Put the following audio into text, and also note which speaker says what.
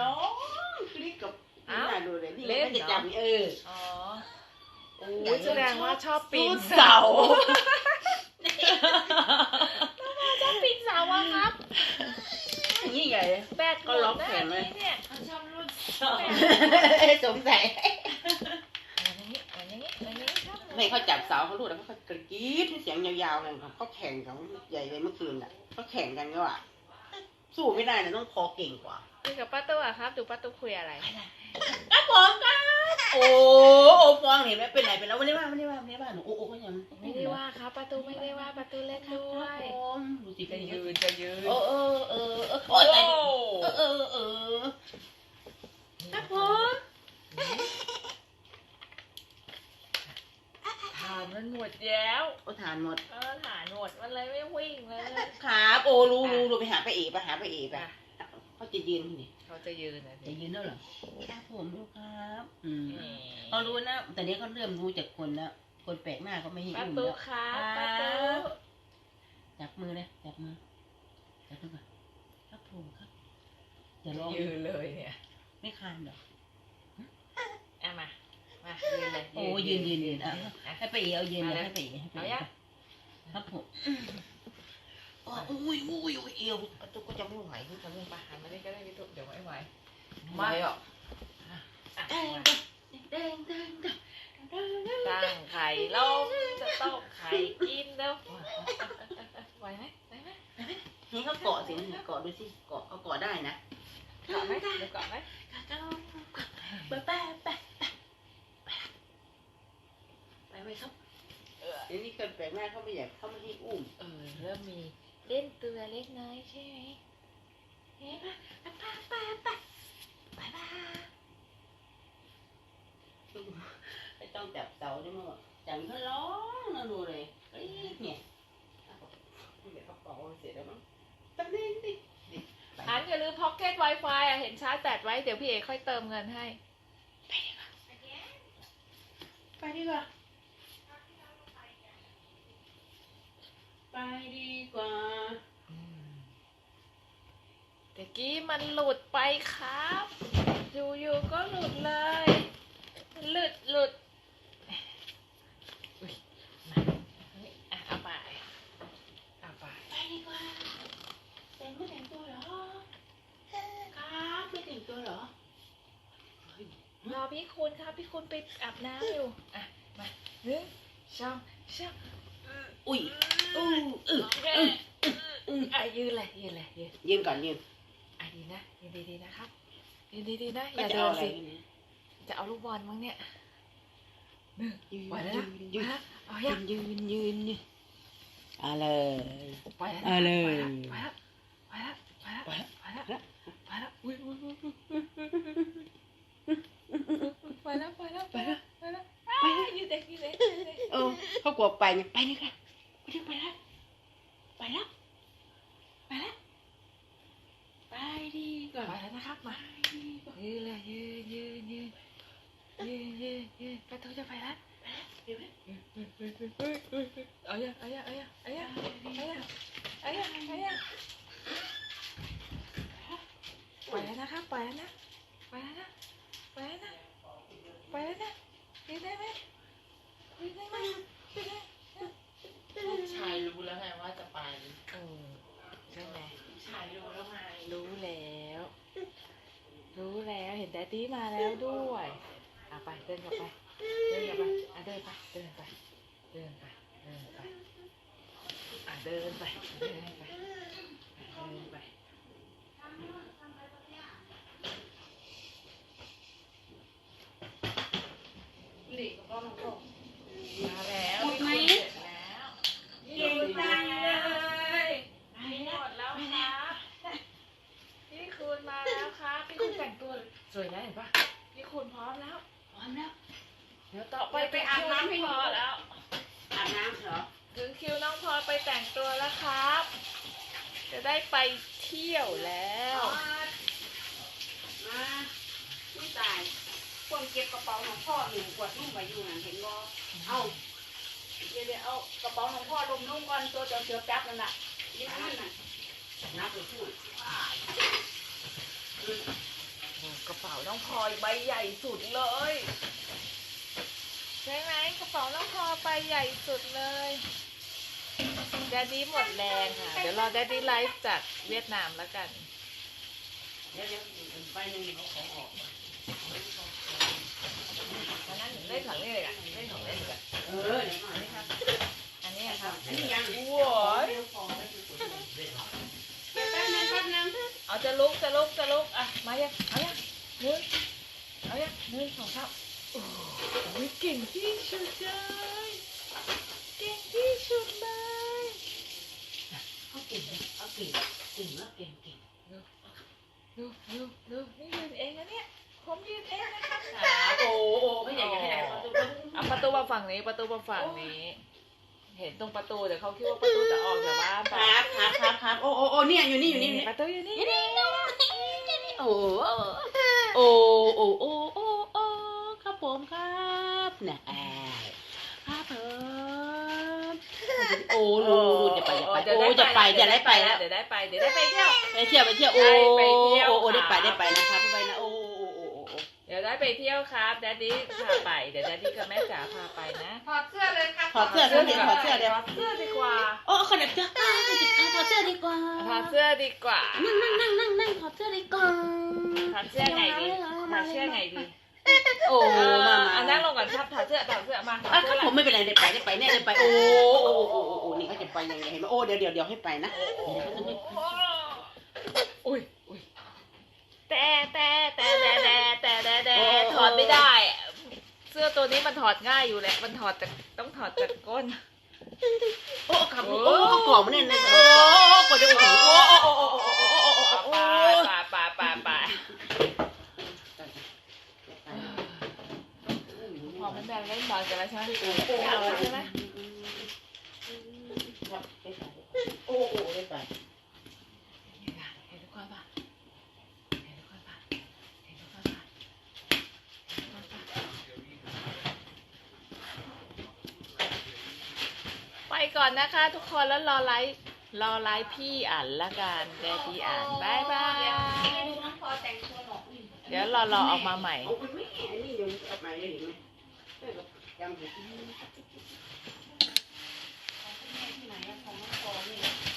Speaker 1: ร้องคลิกกับ
Speaker 2: อ้าว
Speaker 1: น่าดูเลยนี่
Speaker 2: เล่น
Speaker 1: มันจะ
Speaker 2: เหรอ
Speaker 1: จำเออ
Speaker 2: อ๋อ
Speaker 1: โอ้
Speaker 2: โอ้ยแสดงว่าชอบปีน
Speaker 1: เสา
Speaker 2: ชอบปีนเสาอะครับ
Speaker 1: นี่ใหญ่
Speaker 2: แบด
Speaker 1: ก็ล็อกแขนเลย
Speaker 2: เนี่ย
Speaker 3: ชอบรุ่นสอง
Speaker 1: สงสัย
Speaker 2: เอาอย่างนี้เอาอย่างนี้เอาอย่างนี้ครับ
Speaker 1: ไม่เขาจับเสาเขารู้แล้วเขากรี๊ดเสียงยาวๆกันเขาแข่งกันใหญ่เลยเมื่อคืนอะเขาแข่งกันก็ว่า สู้ไม่ได้นะต้องคอเก่งกว่า
Speaker 2: คุยกับป้าตู้อะครับ ดูป้าตู้คุยอะไร
Speaker 1: ครับผมครับโอ้โอ้ฟองเห็นไหมเป็นไรเป็นแล้วไม่ได้ว่าไม่ได้ว่าไม่ได้ว่าหนูโอ้โอ้ก็ยัง
Speaker 2: ไม่ได้ว่าครับป้าตู้ไม่ได้ว่าป้าตู้เล่นด้วย
Speaker 1: ผมดูสิ
Speaker 2: จะ
Speaker 1: เป็น
Speaker 2: ยืนจะยืน
Speaker 1: เออเออเออเออ
Speaker 2: โอ้
Speaker 1: เออเออเออครับผม
Speaker 2: ฐาน มันหมดแล้ว
Speaker 1: โอ้ทานหมด
Speaker 2: เออฐานหมดมันเลยไม่วิ่งเลย
Speaker 1: ครับโอ้รู้รู้รู้ไปหาไปเอกไปหาไปเอกไป
Speaker 2: อะ
Speaker 1: เขาจะยืนที่นี่
Speaker 2: เขาจะยืนนะ
Speaker 1: จะยืนแล้วเหรอครับผมรู้ครับ อืม
Speaker 2: นี่
Speaker 1: เขารู้นะแต่นี้เขาเริ่มรู้จากคนแล้วคนแปลกหน้าเขาไม่ให้
Speaker 2: ป้า
Speaker 1: อุ้ม
Speaker 2: ตู้
Speaker 1: แล้ว
Speaker 2: ครับป้าตู้
Speaker 1: จับมือเลยจับมือจับมือก่อนครับผมครับอย่าร้อง
Speaker 2: ยืนเลยเนี่ย
Speaker 1: ไม่คานเหรอ
Speaker 2: เอามา มายืนเลย
Speaker 1: โอ้ยืนยืนยืนอะ
Speaker 2: อะ
Speaker 1: ให้ไปเอกเอายืนเลย
Speaker 2: เอาเลย
Speaker 1: ให้ไปเอกให้ไป
Speaker 2: เอา
Speaker 1: เอ
Speaker 2: ยัง
Speaker 1: กครับผมอ๋ออุ้ยอุ้ยอุ้ยเอวประตูก็จะไม่ไหว
Speaker 2: ทำเรื่องประหารมาได้ก็ได้พี่ตุ๊กเดี๋ยวไม่ไหว
Speaker 1: ไม่หรอก
Speaker 2: อะ
Speaker 1: แดง
Speaker 2: มา
Speaker 1: แดงแดงแดง
Speaker 2: ตั้งไข่ต้มจะต้มไข่กินแล้วไหวไหมไหวไหม
Speaker 1: ให้เขาเกาะสิเกาะดูสิเกาะเขาเกาะได้นะ
Speaker 2: เกาะไหมเดี๋ยวเกาะไหม
Speaker 1: ไปไปไปไป ไปไปครับ
Speaker 2: เออ
Speaker 1: เดี๋ยวนี้เกิดแปลกหน้าเขาไม่อยากเขาไม่ให้อุ้ม
Speaker 2: เออเริ่มมีเล่นตัวเล็กน้อยใช่ไหมเฮ้ยไปไปไปไปไปไป
Speaker 1: ไม่ต้องจับเสาด้วยมั้งจับเขาร้องนะดูเลยกรี๊ดเนี่ยเดี๋ยวเขาเป่าเสร็จแล้วมั้งตั้งนิดดิ
Speaker 2: อันอย่าลืมพ็อกเก็ต Wi-Fi อะเห็นชาร์จแบตไว้เดี๋ยวพี่เอกค่อยเติมเงินให้
Speaker 1: ไปดีกว่าไปดีกว่า
Speaker 2: ตะกี้มันหลุดไปครับอยู่ๆก็หลุดเลย หลุดหลุดอุ๊ยมาเฮ้ยอะเอาไปเอาไป
Speaker 1: ไปดีกว่า แต่งไม่แต่งตัวเหรอ ครับไม่แต่งตัวเหรอ
Speaker 2: รอพี่คุณครับ พี่คุณไปอาบน้ำอยู่ อะ มาหนึ่งสองสาม
Speaker 1: อุ้ย อู้อือ
Speaker 2: โอเคอะยืนเลยยืนเลยยืน
Speaker 1: ยืนก่อนยืน
Speaker 2: อะดีนะยืนดีๆนะครับยืนดีๆนะอย่า
Speaker 1: จะ
Speaker 2: เดิ
Speaker 1: เอา
Speaker 2: น
Speaker 1: อะไร
Speaker 2: สิ
Speaker 1: เนี่ย
Speaker 2: จะเอาลูกบอลมั้งเนี่ยหนึ่ง
Speaker 1: ยืน
Speaker 2: ไหวแล้ว
Speaker 1: ยื
Speaker 2: นะ
Speaker 1: นยืน
Speaker 2: ไหวแล้วเอา
Speaker 1: ยื
Speaker 2: ยัง
Speaker 1: นยืนยืนยืนเอาเลย
Speaker 2: ไหวแล้วนะ
Speaker 1: เอาเลย
Speaker 2: ไหวแล้วไหวแล้วไหวแล้วไหวแล้วไหวแล้วไหวแล้วอุ้ยอุ้ยอุ้ยอุ้ยไหวแล้วไหวแล้วไหวแล้วไหวแล้วอ้ายยืนเด็กยืนเด็กยืนเด็ก
Speaker 1: เออเขากลัวไปไงไปนี่ค่ะไปนี่ไปแล้ว ไปแล้ว ไปแล้ว ไปดีกว่า
Speaker 2: ไหวแล้วนะครับ มายืนเลยยืนยืนยืนยืนยืนยืนประตูจะไปแล้ว
Speaker 1: เห็นไหม
Speaker 2: เอายังเอายังเอายังเอายังเอายังเอายังเอายังปล่อยแล้วนะครับปล่อยแล้วนะปล่อยแล้วนะปล่อยแล้วนะปล่อยแล้วนะยืนได้ไหมยืนได้ไหมยืนได้
Speaker 3: ลูกชายรู้แล้วไงว่าจะไป
Speaker 2: เออใช่ไหม
Speaker 3: ลูกชายรู้แล้วไง
Speaker 2: รู้แล้ว รู้ ตี้มาแล้วด้วยอะไปเดินกลับไป เดินกลับไปอะเดินไป เดินไป เดินไป เดินไปอะเดินไป เดินไป เดินไปมาแล้ว
Speaker 1: หมดไหม
Speaker 2: เสร็จแล้ว
Speaker 1: เก่งจังเลย
Speaker 2: หมดแล้วครับพี่คุณมาแล้วครับพี่คุณแต่งตัวสวยนะเห็นปะพี่คุณพร้อมแล้ว
Speaker 1: พร้อมแล้ว
Speaker 2: เดี๋ยวต่อ ไป
Speaker 1: ไปอาบน้ำให้
Speaker 2: พ
Speaker 1: หนู
Speaker 2: อแล้ว
Speaker 1: อาบน้ำเหรอ
Speaker 2: ถึงคิวน้องพลอยไปแต่งตัวแล้วครับ จะได้ไปเที่ยวแล้ว
Speaker 1: มาพี่ตายควรเก็บกระเป๋าของพ่อหนึ่งขวดนุ่มไว้อยู่นั่นเห็นบ่เอาเดี๋ยวเดี๋ยวเอากระเป๋าของพ่อลมนุ่มก่อนตัวเสือแป๊บนั่นน่ะนี่นั่นน่ะนับไปพูด
Speaker 2: ป๋าน้องพลอยใบใหญ่สุดเลย ใช่ไหมกระเป๋า น้องพลอยใบใหญ่สุดเลยแดดดี้หมดแรงค่ะ เดี๋ยวรอแดดดี้ไลฟ์จากเวียดนามแล้วกัน
Speaker 1: เดี๋ยวเดี๋ยวไปหนึ่งเอาของออก
Speaker 2: อันนั้นเล่นของเล่นเลยอะเล่นของเล่นเลย
Speaker 1: เออเดี๋ยวหน่อยนะครับ
Speaker 2: อันนี้อะค
Speaker 1: ครั
Speaker 2: รั
Speaker 1: บบนี่ยัง
Speaker 2: โอ้ย
Speaker 1: เดี๋ยวพอไว้ดูก่อนแป๊บนึงแป๊บนึง
Speaker 2: เอาจะลุกจะลุกจะลุกอะมายังเอายังหนึ่งเอายังหนึ่งสองสาม โอ้ยเก่งที่สุดเลยเก่งที่สุดเลย
Speaker 1: เอาเก่งเอาเก่งเก่งแล้วเก่งเก่ง
Speaker 2: ดูดูดูนี่ยืนเองนะเนี่ยผมยืนเองนะครับ
Speaker 3: ขาโอ้โอ้ไม่อยากจะให้ไหนประตู
Speaker 2: เอาประตูมาฝั่งนี้ประตูมาฝั่งนี้ เห็นตรงประตูเดี๋ยวเขาคิดว่าประตูจะออกจากบ้าน
Speaker 1: ค
Speaker 2: ไป
Speaker 1: รับครับครับครับโอ้โอ้โอ้เนี่ยอยู่นี่อยู่นี่อยู่นี่
Speaker 2: ประตูอยู่นี่
Speaker 1: โอ้โอ้โอ้โอ้โอ้โอ้ครับผมครับเนี่ยแอบครับผมโอ้ลูลูจะไปจะไปโอ้จะไปจะได้ไปแล้ว
Speaker 2: เดี๋ยวได้ไปเดี๋ยวได้ไปเที่ยว
Speaker 1: ไปเที่ยวไปเที่ยวโอ้
Speaker 2: ไปเที่ยว
Speaker 1: โอ้โอ้ได้ไป
Speaker 2: ครับ
Speaker 1: ได้ไปนะครับไปนะโอ้โอ้โอ้โอ้โอ้
Speaker 2: เดี๋ยวได้ไปเที่ยวครับแดดดี้พาไปเดี๋ยวแดดดี้กับแม่จ๋าพาไปนะ
Speaker 1: ถอดเสื้อเลยครับถอดเสื้อเสื้อเดี๋ยวถอดเสื้อเดี๋ยว
Speaker 2: ถอดเสื้อดีกว่า
Speaker 1: โอ้ขนาดเสื้ออ้าวถอดเสื้อดีกว่า
Speaker 2: ถอดเสื้อดีกว่า
Speaker 1: นั่งนั่งนั่งนั่งถอดเสื้อดีกว่า
Speaker 2: ถอดเสื้อไงดีถอดเสื้อไงดี
Speaker 1: โอ้
Speaker 2: เออ
Speaker 1: มามา
Speaker 2: อะนั่งลงก่อนครับถอดเสื้อถอดเสื้อมาถอด
Speaker 1: อะ
Speaker 2: เสื้
Speaker 1: ค
Speaker 2: อ
Speaker 1: รับผมไม่เป็นไรได้ไปได้ไปแน่ได้ไปโอ้โอ้โอ้โอ้โอ้นี่เขาจะไปยังไงเห็นไหมโอ้เดี๋ยวเดี๋ยวเดี๋ยวให้ไปนะ
Speaker 2: อุ้ยอุ้ยแต่แต่แต่แต่แต่แต่แต่แต่ถอดไม่ได้ เสื้อตัวนี้มันถอดง่ายอยู่แหละ มันถอดจากต้องถอดจากก้น
Speaker 1: โอ้ขับโอ้เขากล่อมมันเนี่ยนะโอ้กดจะโอ้โหโอ้โอ้โอ้โอ้โอ้โอ้โอ้โอ้โอ้
Speaker 2: ไปไปไปไป พอมันแบบเล่นบอลกันแล้วใช่ไหมเอาแล้วใช่ไหม
Speaker 1: โอ้โอ้ได้ไป
Speaker 2: เห็นทุกคนปะเห็นทุกคนปะเห็นทุกคนปะไปก่อนนะคะทุกคนแล้วรอไลฟ์รอไลฟ์พี่อ่านละกันแดดดี้อ่านบายบายเดี๋ยวรอรอออกมาใหม่
Speaker 1: เอาไปไม่นี่เดี๋ยวกลับมาเลยเห็นไหม จำเห็นที่ไหนอะของน้องพอนี่